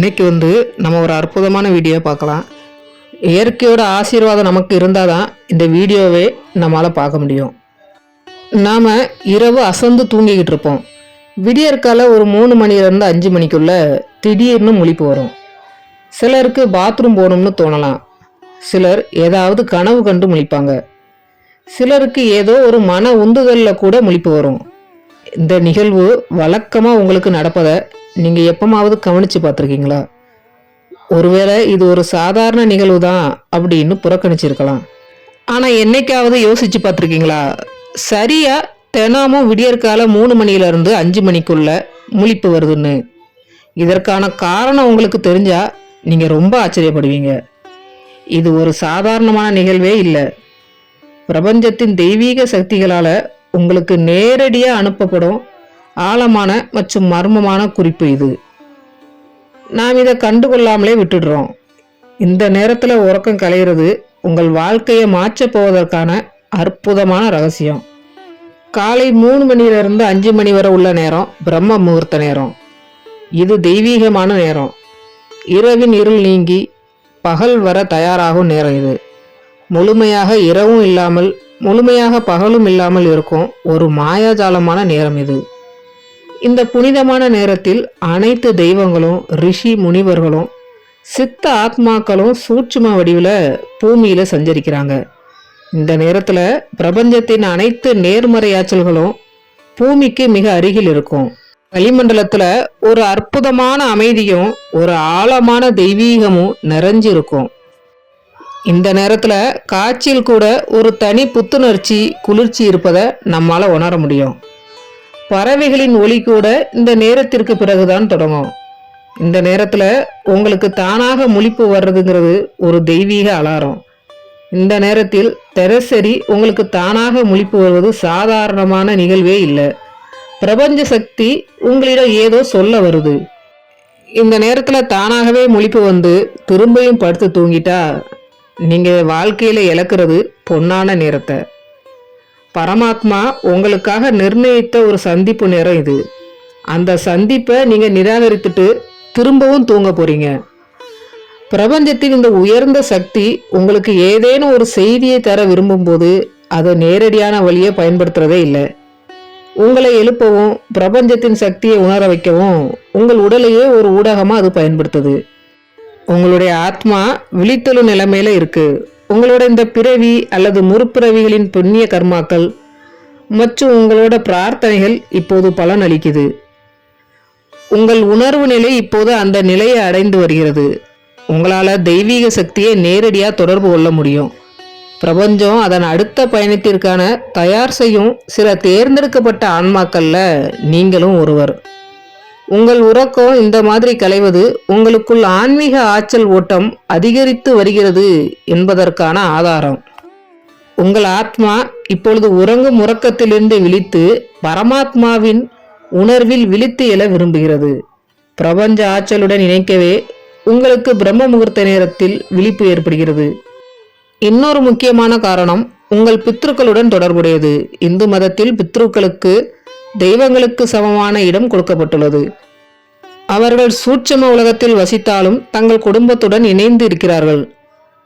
இன்றைக்கி வந்து நம்ம ஒரு அற்புதமான வீடியோ பார்க்கலாம். இயற்கையோட ஆசீர்வாதம் நமக்கு இருந்தால் தான் இந்த வீடியோவே நம்மளால் பார்க்க முடியும். நாம் இரவு அசந்து தூங்கிக்கிட்டு இருப்போம். விடியற்கால ஒரு மூணு மணிலேருந்து அஞ்சு மணிக்குள்ள திடீர்னு முழிப்பு வரும். சிலருக்கு பாத்ரூம் போகணும்னு தோணலாம். சிலர் ஏதாவது கனவு கண்டு முழிப்பாங்க. சிலருக்கு ஏதோ ஒரு மன உந்துதலில் கூட முழிப்பு வரும். இந்த நிகழ்வு வழக்கமாக உங்களுக்கு நடப்பதை நீங்கள் எப்பமாவது கவனித்து பார்த்துருக்கீங்களா? ஒருவேளை இது ஒரு சாதாரண நிகழ்வு தான் அப்படின்னு புறக்கணிச்சிருக்கலாம். ஆனால் என்னைக்காவது யோசிச்சு பார்த்துருக்கீங்களா? சரியாக தினமும் விடியற்கால மூணு மணியிலேருந்து அஞ்சு மணிக்குள்ள முழிப்பு வருதுன்னு. இதற்கான காரணம் உங்களுக்கு தெரிஞ்சால் நீங்கள் ரொம்ப ஆச்சரியப்படுவீங்க. இது ஒரு சாதாரணமான நிகழ்வே இல்லை. பிரபஞ்சத்தின் தெய்வீக சக்திகளால் உங்களுக்கு நேரடியாக அனுப்பப்படும் ஆழமான மற்றும் மர்மமான குறிப்பு இது. நாம் இதை கண்டுகொள்ளாமலே விட்டுடுறோம். இந்த நேரத்தில் உறக்கம் கலையிறது உங்கள் வாழ்க்கையை மாற்றப் போவதற்கான அற்புதமான ரகசியம். காலை மூணு மணியிலிருந்து அஞ்சு மணி வரை உள்ள நேரம் பிரம்ம முகூர்த்த நேரம். இது தெய்வீகமான நேரம். இரவின் இருள் நீங்கி பகல் வர தயாராகும் நேரம் இது. முழுமையாக இரவும் இல்லாமல் முழுமையாக பகலும் இல்லாமல் இருக்கும் ஒரு மாயாஜாலமான நேரம் இது. இந்த புனிதமான நேரத்தில் அனைத்து தெய்வங்களும் ரிஷி முனிவர்களும் சித்த ஆத்மாக்களும் சூட்சும வடிவில் பூமியில் சஞ்சரிக்கிறாங்க. இந்த நேரத்தில் பிரபஞ்சத்தின் அனைத்து நேர்மறையாற்றல்களும் பூமிக்கு மிக அருகில் இருக்கும். வளிமண்டலத்தில் ஒரு அற்புதமான அமைதியும் ஒரு ஆழமான தெய்வீகமும் நிறைஞ்சிருக்கும். இந்த நேரத்தில் காய்ச்சல் கூட ஒரு தனி புத்துணர்ச்சி குளிர்ச்சி இருப்பதை நம்மால் உணர முடியும். பறவைகளின் ஒலி கூட இந்த நேரத்திற்கு பிறகுதான் தொடங்கும். இந்த நேரத்தில் உங்களுக்கு தானாக முழிப்பு வர்றதுங்கிறது ஒரு தெய்வீக அலாரம். இந்த நேரத்தில் தினசரி உங்களுக்கு தானாக முழிப்பு வருவது சாதாரணமான நிகழ்வே இல்லை. பிரபஞ்ச சக்தி உங்களிடம் ஏதோ சொல்ல வருது. இந்த நேரத்தில் தானாகவே முழிப்பு வந்து திரும்பியும் படுத்து தூங்கிட்டா நீங்கள் வாழ்க்கையில் இழக்கிறது பொன்னான நேரத்தை. பரமாத்மா உங்களுக்காக நிர்ணயித்த ஒரு சந்திப்பு நேரம் இது. அந்த சந்திப்பை நீங்கள் நிராகரித்துட்டு திரும்பவும் தூங்க போறீங்க. பிரபஞ்சத்தின் இந்த உயர்ந்த சக்தி உங்களுக்கு ஏதேனும் ஒரு செய்தியை தர விரும்பும்போது அதை நேரடியான வழியை பயன்படுத்துறதே இல்லை. உங்களை எழுப்பவும் பிரபஞ்சத்தின் சக்தியை உணர வைக்கவும் உங்கள் உடலையே ஒரு ஊடகமாக அது பயன்படுத்துது. உங்களுடைய ஆத்மா விழித்தெழு நிலைமையில இருக்குது உங்களோட இந்த பிறவி அல்லது முற்பிறவிகளின் புண்ணிய கர்மாக்கள் மற்றும் உங்களோட பிரார்த்தனைகள் இப்போது பலன் அளிக்குது. உங்கள் உணர்வு நிலை இப்போது அந்த நிலையை அடைந்து வருகிறது. உங்களால் தெய்வீக சக்தியை நேரடியாக தொடர்பு கொள்ள முடியும். பிரபஞ்சம் அதன் அடுத்த பயணத்திற்கான தயார் செய்யும் சில தேர்ந்தெடுக்கப்பட்ட ஆன்மாக்களில் நீங்களும் ஒருவர். உங்கள் உறக்கம் இந்த மாதிரி கலைவது உங்களுக்குள் ஆன்மீக ஆற்றல் ஓட்டம் அதிகரித்து வருகிறது என்பதற்கான ஆதாரம். உங்கள் ஆத்மா இப்பொழுது உறங்கும் உறக்கத்திலிருந்து விழித்து பரமாத்மாவின் உணர்வில் விழித்து எழ விரும்புகிறது. பிரபஞ்ச ஆற்றலுடன் இணைக்கவே உங்களுக்கு பிரம்ம முகூர்த்த நேரத்தில் விழிப்பு ஏற்படுகிறது. இன்னொரு முக்கியமான காரணம் உங்கள் பித்ருக்களுடன் தொடர்புடையது. இந்து மதத்தில் பித்ருக்களுக்கு தெய்வங்களுக்கு சமமான இடம் கொடுக்கப்பட்டுள்ளது. அவர்கள் சூட்சம உலகத்தில் வசித்தாலும் தங்கள் குடும்பத்துடன் இணைந்து இருக்கிறார்கள்.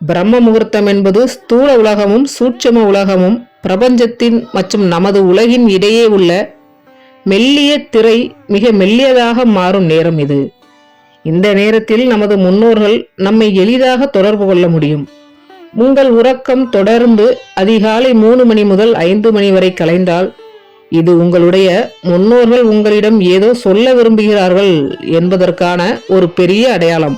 பிரம்ம முகூர்த்தம் என்பது ஸ்தூல உலகமும் சூட்சம உலகமும் பிரபஞ்சத்தின் மற்றும் நமது உலகின் இடையே உள்ள மெல்லிய திரை மிக மெல்லியதாக மாறும் நேரம் இது. இந்த நேரத்தில் நமது முன்னோர்கள் நம்மை எளிதாக தொடர்பு கொள்ள முடியும். உங்கள் உறக்கம் தொடர்ந்து அதிகாலை மூணு மணி முதல் ஐந்து மணி வரை கலைந்தால் இது உங்களுடைய முன்னோர்கள் உங்களிடம் ஏதோ சொல்ல விரும்புகிறார்கள் என்பதற்கான ஒரு பெரிய அடையாளம்.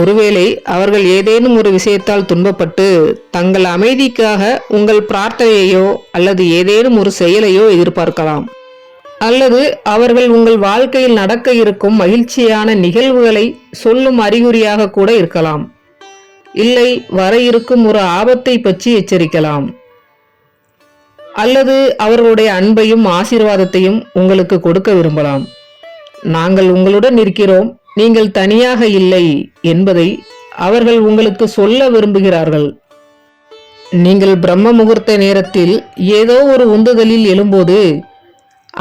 ஒருவேளை அவர்கள் ஏதேனும் ஒரு விஷயத்தால் துன்பப்பட்டு தங்கள் அமைதிக்காக உங்கள் பிரார்த்தனையையோ அல்லது ஏதேனும் ஒரு செயலையோ எதிர்பார்க்கலாம். அல்லது அவர்கள் உங்கள் வாழ்க்கையில் நடக்க இருக்கும் மகிழ்ச்சியான நிகழ்வுகளை சொல்லும் அறிகுறியாக கூட இருக்கலாம். இல்லை வர இருக்கும் ஒரு ஆபத்தை பற்றி எச்சரிக்கலாம். அல்லது அவர்களுடைய அன்பையும் ஆசீர்வாதத்தையும் உங்களுக்கு கொடுக்க விரும்பலாம். நாங்கள் உங்களுடன் இருக்கிறோம் நீங்கள் தனியாக இல்லை என்பதை அவர்கள் உங்களுக்கு சொல்ல விரும்புகிறார்கள். நீங்கள் பிரம்ம முகூர்த்த நேரத்தில் ஏதோ ஒரு உந்துதலில் எழும்போது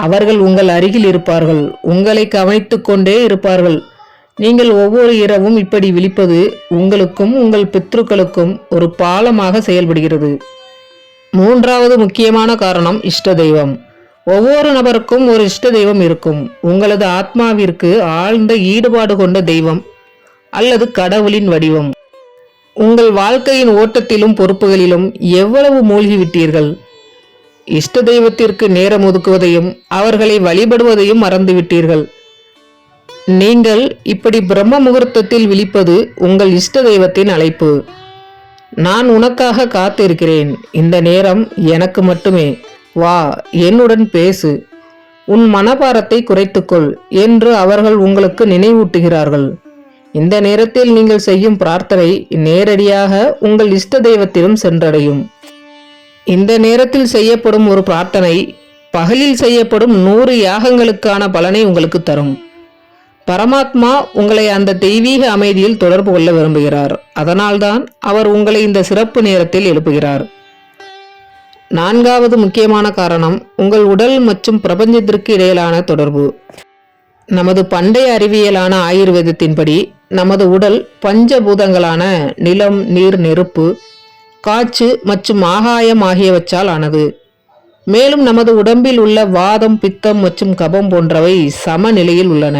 அவர்கள் உங்கள் அருகில் இருப்பார்கள் உங்களை கவனித்து கொண்டே இருப்பார்கள். நீங்கள் ஒவ்வொரு இரவும் இப்படி விழிப்பது உங்களுக்கும் உங்கள் பித்ருக்களுக்கும் ஒரு பாலமாக செயல்படுகிறது. மூன்றாவது முக்கியமான காரணம் இஷ்ட தெய்வம். ஒவ்வொரு நபருக்கும் ஒரு இஷ்ட தெய்வம் இருக்கும். உங்களது ஆத்மாவிற்கு ஆழ்ந்த ஈடுபாடு கொண்ட தெய்வம் அல்லது கடவுளின் வடிவம். உங்கள் வாழ்க்கையின் ஓட்டத்திலும் பொறுப்புகளிலும் எவ்வளவு மூழ்கிவிட்டீர்கள்? இஷ்ட தெய்வத்திற்கு நேரம் ஒதுக்குவதையும் அவர்களை வழிபடுவதையும் மறந்துவிட்டீர்கள். நீங்கள் இப்படி பிரம்ம முகூர்த்தத்தில் விழிப்பது உங்கள் இஷ்ட தெய்வத்தின் அழைப்பு. நான் உனக்காக காத்திருக்கிறேன். இந்த நேரம் எனக்கு மட்டுமே. வா என்னுடன் பேசு. உன் மனபாரத்தை குறைத்துக்கொள் என்று அவர்கள் உங்களுக்கு நினைவூட்டுகிறார்கள். இந்த நேரத்தில் நீங்கள் செய்யும் பிரார்த்தனை நேரடியாக உங்கள் இஷ்ட தெய்வத்திலும் சென்றடையும். இந்த நேரத்தில் செய்யப்படும் ஒரு பிரார்த்தனை பகலில் செய்யப்படும் நூறு யாகங்களுக்கான பலனை உங்களுக்கு தரும். பரமாத்மா உங்களை அந்த தெய்வீக அமைதியில் தொடர்பு கொள்ள விரும்புகிறார். அதனால்தான் அவர் உங்களை இந்த சிறப்பு நேரத்தில் எழுப்புகிறார். நான்காவது முக்கியமான காரணம் உங்கள் உடல் மற்றும் பிரபஞ்சத்திற்கு இடையிலான தொடர்பு. நமது பண்டைய அறிவியலான ஆயுர்வேதத்தின்படி நமது உடல் பஞ்சபூதங்களான நிலம் நீர் நெருப்பு காற்று மற்றும் ஆகாயம் ஆகியவற்றால் ஆனது. மேலும் நமது உடம்பில் உள்ள வாதம் பித்தம் மற்றும் கபம் போன்றவை சமநிலையில் உள்ளன.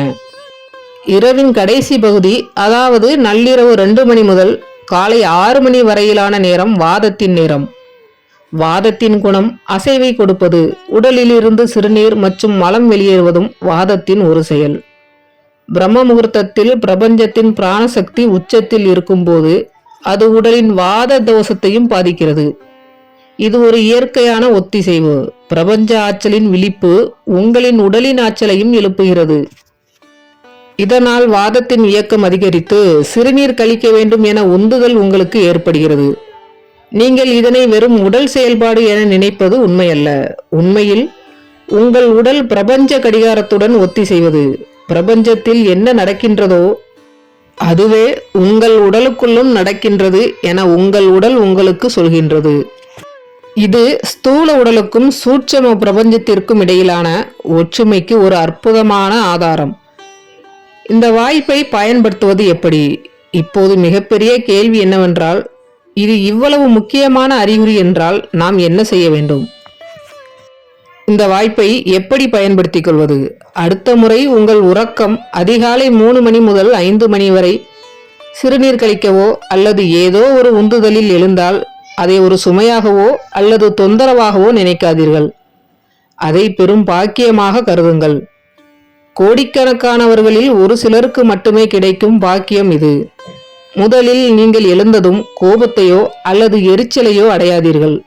இரவின் கடைசி பகுதி அதாவது நள்ளிரவு ரெண்டு மணி முதல் காலை ஆறு மணி வரையிலான நேரம் வாதத்தின் நேரம். வாதத்தின் குணம் அசைவை கொடுப்பது உடலிலிருந்து சிறுநீர் மற்றும் மலம் வெளியேறுவதும் வாதத்தின் ஒரு செயல். பிரம்ம முகூர்த்தத்தில் பிரபஞ்சத்தின் பிராணசக்தி உச்சத்தில் இருக்கும்போது அது உடலின் வாத தோஷத்தையும் பாதிக்கிறது. இது ஒரு இயற்கையான ஒத்திசைவு. பிரபஞ்ச ஆற்றலின் விழிப்பு உங்களின் உடலின் ஆற்றலையும் எழுப்புகிறது. இதனால் வாதத்தின் இயக்கம் அதிகரித்து சிறுநீர் கழிக்க வேண்டும் என உந்துதல் உங்களுக்கு ஏற்படுகிறது. நீங்கள் இதனை வெறும் உடல் செயல்பாடு என நினைப்பது உண்மையல்ல. உண்மையில் உங்கள் உடல் பிரபஞ்ச கடிகாரத்துடன் ஒத்தி செய்வது பிரபஞ்சத்தில் என்ன நடக்கின்றதோ அதுவே உங்கள் உடலுக்குள்ளும் நடக்கின்றது என உங்கள் உடல் உங்களுக்கு சொல்கின்றது. இது ஸ்தூல உடலுக்கும் சூட்சம பிரபஞ்சத்திற்கும் இடையிலான ஒற்றுமைக்கு ஒரு அற்புதமான ஆதாரம். இந்த வாய்ப்பை பயன்படுத்துவது எப்படி? இப்போது மிகப்பெரிய கேள்வி என்னவென்றால் இது இவ்வளவு முக்கியமான அறிகுறி என்றால் நாம் என்ன செய்ய வேண்டும்? இந்த வாய்ப்பை எப்படி பயன்படுத்திக் கொள்வது? அடுத்த முறை உங்கள் உறக்கம் அதிகாலை மூணு மணி முதல் ஐந்து மணி வரை சிறுநீர் கழிக்கவோ அல்லது ஏதோ ஒரு உந்துதலில் எழுந்தால் அதை ஒரு சுமையாகவோ அல்லது தொந்தரவாகவோ நினைக்காதீர்கள். அதை பெரும் பாக்கியமாக கருதுங்கள். கோடிக்கணக்கானவர்களில் ஒரு சிலருக்கு மட்டுமே கிடைக்கும் பாக்கியம் இது. முதலில் நீங்கள் எழுந்ததும் கோபத்தையோ அல்லது எரிச்சலையோ அடையாதீர்கள்.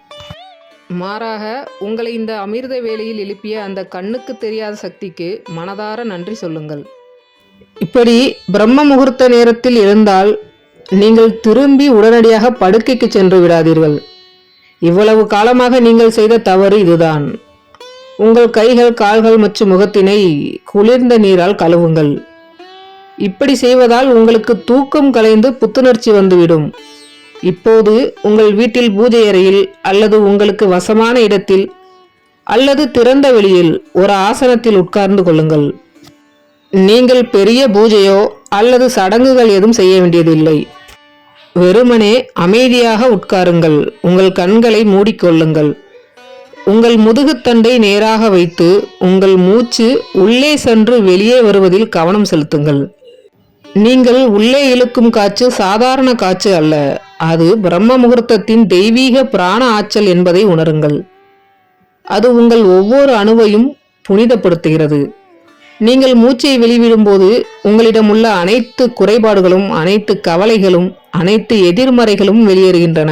மாறாக உங்களை இந்த அமிர்த வேளையில் எழுப்பிய அந்த கண்ணுக்கு தெரியாத சக்திக்கு மனதார நன்றி சொல்லுங்கள். இப்படி பிரம்ம முகூர்த்த நேரத்தில் எழுந்தால் நீங்கள் திரும்பி உடனடியாக படுக்கைக்கு சென்று விடாதீர்கள். இவ்வளவு காலமாக நீங்கள் செய்த தவறு இதுதான். உங்கள் கைகள் கால்கள் மற்றும் முகத்தினை குளிர்ந்த நீரால் கழுவுங்கள். இப்படி செய்வதால் உங்களுக்கு தூக்கம் கலைந்து புத்துணர்ச்சி வந்துவிடும். இப்போது உங்கள் வீட்டில் பூஜை அறையில் அல்லது உங்களுக்கு வசமான இடத்தில் அல்லது திறந்த வெளியில் ஒரு ஆசனத்தில் உட்கார்ந்து கொள்ளுங்கள். நீங்கள் பெரிய பூஜையோ அல்லது சடங்குகள் எதுவும் செய்ய வேண்டியதில்லை. வெறுமனே அமைதியாக உட்காருங்கள். உங்கள் கண்களை மூடிக்கொள்ளுங்கள். உங்கள் முதுகுத்தண்டை நேராக வைத்து உங்கள் மூச்சு உள்ளே சென்று வெளியே வருவதில் கவனம் செலுத்துங்கள். நீங்கள் உள்ளே இழுக்கும் காற்று சாதாரண காற்று அல்ல. அது பிரம்ம முகூர்த்தத்தின் தெய்வீக பிராண ஆற்றல் என்பதை உணருங்கள். அது உங்கள் ஒவ்வொரு அணுவையும் புனிதப்படுத்துகிறது. நீங்கள் மூச்சை வெளிவிடும்போது உங்களிடம் உள்ள அனைத்து குறைபாடுகளும் அனைத்து கவலைகளும் அனைத்து எதிர்மறைகளும் வெளியேறுகின்றன.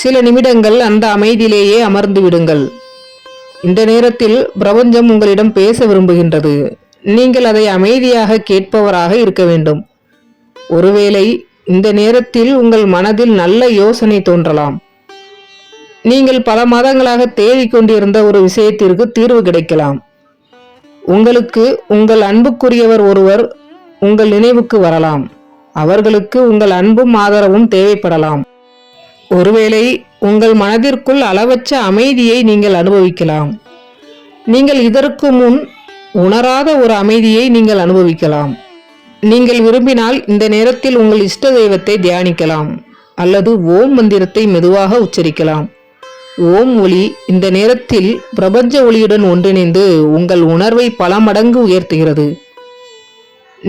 சில நிமிடங்கள் அந்த அமைதியிலேயே அமர்ந்து விடுங்கள். இந்த நேரத்தில் பிரபஞ்சம் உங்களிடம் பேச விரும்புகின்றது. நீங்கள் அதை அமைதியாக கேட்பவராக இருக்க வேண்டும். ஒருவேளை இந்த நேரத்தில் உங்கள் மனதில் நல்ல யோசனை தோன்றலாம். நீங்கள் பல மாதங்களாக தேடிக்கொண்டிருந்த ஒரு விஷயத்திற்கு தீர்வு கிடைக்கலாம். உங்களுக்கு உங்கள் அன்புக்குரியவர் ஒருவர் உங்கள் நினைவுக்கு வரலாம். அவர்களுக்கு உங்கள் அன்பும் ஆதரவும் தேவைப்படலாம். ஒருவேளை உங்கள் மனதிற்குள் அளவற்ற அமைதியை நீங்கள் அனுபவிக்கலாம். நீங்கள் இதற்கு முன் உணராத ஒரு அமைதியை நீங்கள் அனுபவிக்கலாம். நீங்கள் விரும்பினால் இந்த நேரத்தில் உங்கள் இஷ்ட தெய்வத்தை தியானிக்கலாம் அல்லது ஓம் மந்திரத்தை மெதுவாக உச்சரிக்கலாம். ஓம் ஒளி இந்த நேரத்தில் பிரபஞ்ச ஒளியுடன் ஒன்றிணைந்து உங்கள் உணர்வை பல மடங்கு உயர்த்துகிறது.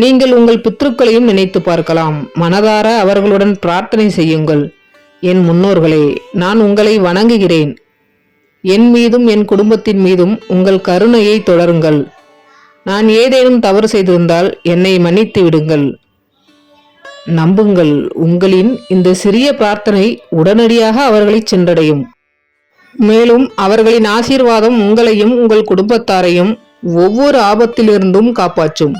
நீங்கள் உங்கள் பித்ருக்களையும் நினைத்து பார்க்கலாம். மனதார அவர்களுடன் பிரார்த்தனை செய்யுங்கள். என் முன்னோர்களே நான் உங்களை வணங்குகிறேன். என் மீதும் என் குடும்பத்தின் மீதும் உங்கள் கருணையை தொடருங்கள். நான் ஏதேனும் தவறு செய்திருந்தால் என்னை மன்னித்து விடுங்கள். நம்புங்கள் உங்களின் இந்த சிறிய பிரார்த்தனை உடனடியாக அவர்களை சென்றடையும். மேலும் அவர்களின் ஆசீர்வாதம் உங்களையும் உங்கள் குடும்பத்தாரையும் ஒவ்வொரு ஆபத்திலிருந்தும் காப்பாற்றும்.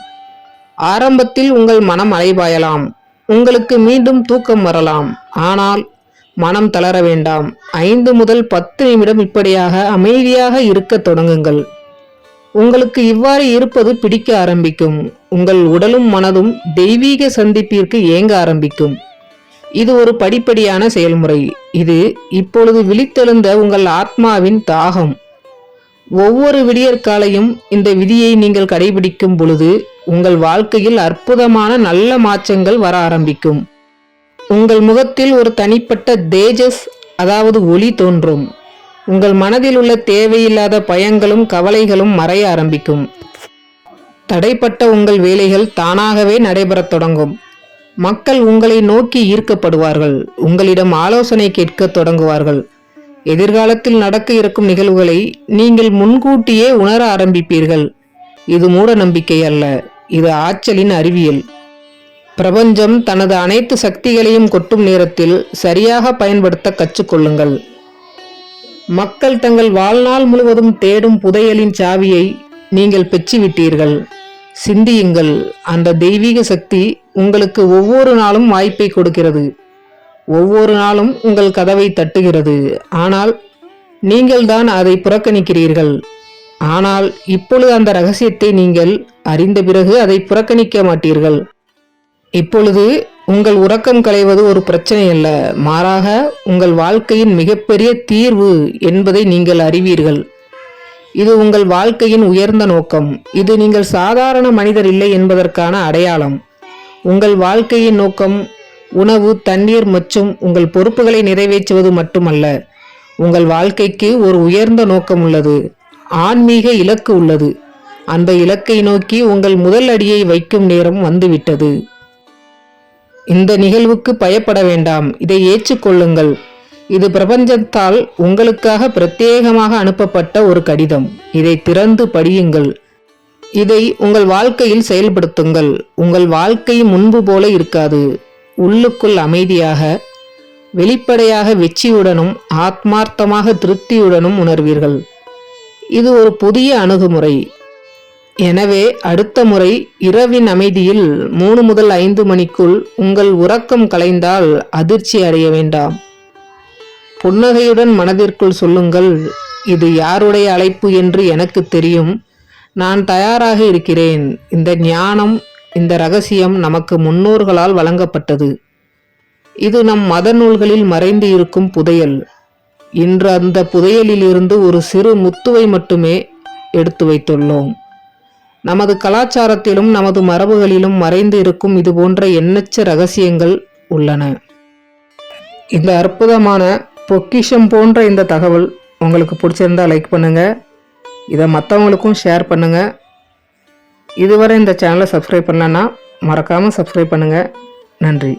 ஆரம்பத்தில் உங்கள் மனம் அலைபாயலாம். உங்களுக்கு மீண்டும் தூக்கம் வரலாம். ஆனால் மனம் தளர வேண்டாம். ஐந்து முதல் பத்து நிமிடம் இப்படியாக அமைதியாக இருக்கத் தொடங்குங்கள். உங்களுக்கு இவ்வாறு இருப்பது பிடிக்க ஆரம்பிக்கும். உங்கள் உடலும் மனதும் தெய்வீக சந்திப்பிற்கு ஏங்க ஆரம்பிக்கும். இது ஒரு படிப்படியான செயல்முறை. இது இப்பொழுது விழித்தெழுந்த உங்கள் ஆத்மாவின் தாகம். ஒவ்வொரு விடியற்காலையும் இந்த விதியை நீங்கள் கடைபிடிக்கும் பொழுது உங்கள் வாழ்க்கையில் அற்புதமான நல்ல மாற்றங்கள் வர ஆரம்பிக்கும். உங்கள் முகத்தில் ஒரு தனிப்பட்ட தேஜஸ் அதாவது ஒளி தோன்றும். உங்கள் மனதில் உள்ள தேவையில்லாத பயங்களும் கவலைகளும் மறைய ஆரம்பிக்கும். தடைப்பட்ட உங்கள் வேலைகள் தானாகவே நடைபெறத் தொடங்கும். மக்கள் உங்களை நோக்கி ஈர்க்கப்படுவார்கள். உங்களிடம் ஆலோசனை கேட்கத் தொடங்குவார்கள். எதிர்காலத்தில் நடக்க இருக்கும் நிகழ்வுகளை நீங்கள் முன்கூட்டியே உணர ஆரம்பிப்பீர்கள். இது மூட நம்பிக்கை அல்ல. இது ஆற்றலின் அறிவியல். பிரபஞ்சம் தனது அனைத்து சக்திகளையும் கொட்டும் நேரத்தில் சரியாக பயன்படுத்த கற்றுக்கொள்ளுங்கள். மக்கள் தங்கள் வாழ்நாள் முழுவதும் தேடும் புதையலின் சாவியை நீங்கள் பெற்றுவிட்டீர்கள். சிந்தியுங்கள் அந்த தெய்வீக சக்தி உங்களுக்கு ஒவ்வொரு நாளும் வாய்ப்பை கொடுக்கிறது. ஒவ்வொரு நாளும் உங்கள் கதவை தட்டுகிறது. ஆனால் நீங்கள்தான் அதை புறக்கணிக்கிறீர்கள். ஆனால் இப்பொழுது அந்த ரகசியத்தை நீங்கள் அறிந்த பிறகு அதை புறக்கணிக்க மாட்டீர்கள். இப்பொழுது உங்கள் உறக்கம் களைவது ஒரு பிரச்சனை அல்ல. மாறாக உங்கள் வாழ்க்கையின் மிகப்பெரிய தீர்வு என்பதை நீங்கள் அறிவீர்கள். இது உங்கள் வாழ்க்கையின் உயர்ந்த நோக்கம். இது நீங்கள் சாதாரண மனிதர் இல்லை என்பதற்கான அடையாளம். உங்கள் வாழ்க்கையின் நோக்கம் உணவு தண்ணீர் மற்றும் உங்கள் பொறுப்புகளை நிறைவேற்றுவது மட்டுமல்ல. உங்கள் வாழ்க்கைக்கு ஒரு உயர்ந்த நோக்கம் உள்ளது. ஆன்மீக இலக்கு உள்ளது. அந்த இலக்கை நோக்கி உங்கள் முதல் அடியை வைக்கும் நேரம் வந்துவிட்டது. இந்த நிகழ்வுக்கு பயப்பட வேண்டாம். இதை ஏற்றுக்கொள்ளுங்கள். இது பிரபஞ்சத்தால் உங்களுக்காக பிரத்யேகமாக அனுப்பப்பட்ட ஒரு கடிதம். இதை திறந்து படியுங்கள். இதை உங்கள் வாழ்க்கையில் செயல்படுத்துங்கள். உங்கள் வாழ்க்கை முன்பு போல இருக்காது. உள்ளுக்குள் அமைதியாக வெளிப்படையாக வெற்றியுடனும் ஆத்மார்த்தமாக திருப்தியுடனும் உணர்வீர்கள். இது ஒரு புதிய அணுகுமுறை. எனவே அடுத்த முறை இரவின் அமைதியில் மூணு முதல் ஐந்து மணிக்குள் உங்கள் உறக்கம் கலைந்தால் அதிர்ச்சி அடைய வேண்டாம். புன்னகையுடன் மனதிற்குள் சொல்லுங்கள் இது யாருடைய அழைப்பு என்று எனக்கு தெரியும். நான் தயாராக இருக்கிறேன். இந்த ஞானம் இந்த ரகசியம் நமக்கு முன்னோர்களால் வழங்கப்பட்டது. இது நம் மத நூல்களில் மறைந்து இருக்கும் புதையல். இன்று அந்த புதையலிலிருந்து ஒரு சிறு முத்துவை மட்டுமே எடுத்து வைத்துள்ளோம். நமது கலாச்சாரத்திலும் நமது மரபுகளிலும் மறைந்து இருக்கும் இது போன்ற எண்ணற்ற ரகசியங்கள் உள்ளன. இந்த அற்புதமான பொக்கிஷம் போன்ற இந்த தகவல் உங்களுக்கு பிடிச்சிருந்தா லைக் பண்ணுங்கள் இதை மற்றவங்களுக்கும் ஷேர் பண்ணுங்கள் இதுவரை இந்த சேனலை சப்ஸ்கிரைப் பண்ணலன்னா மறக்காமல் சப்ஸ்கிரைப் பண்ணுங்கள் நன்றி.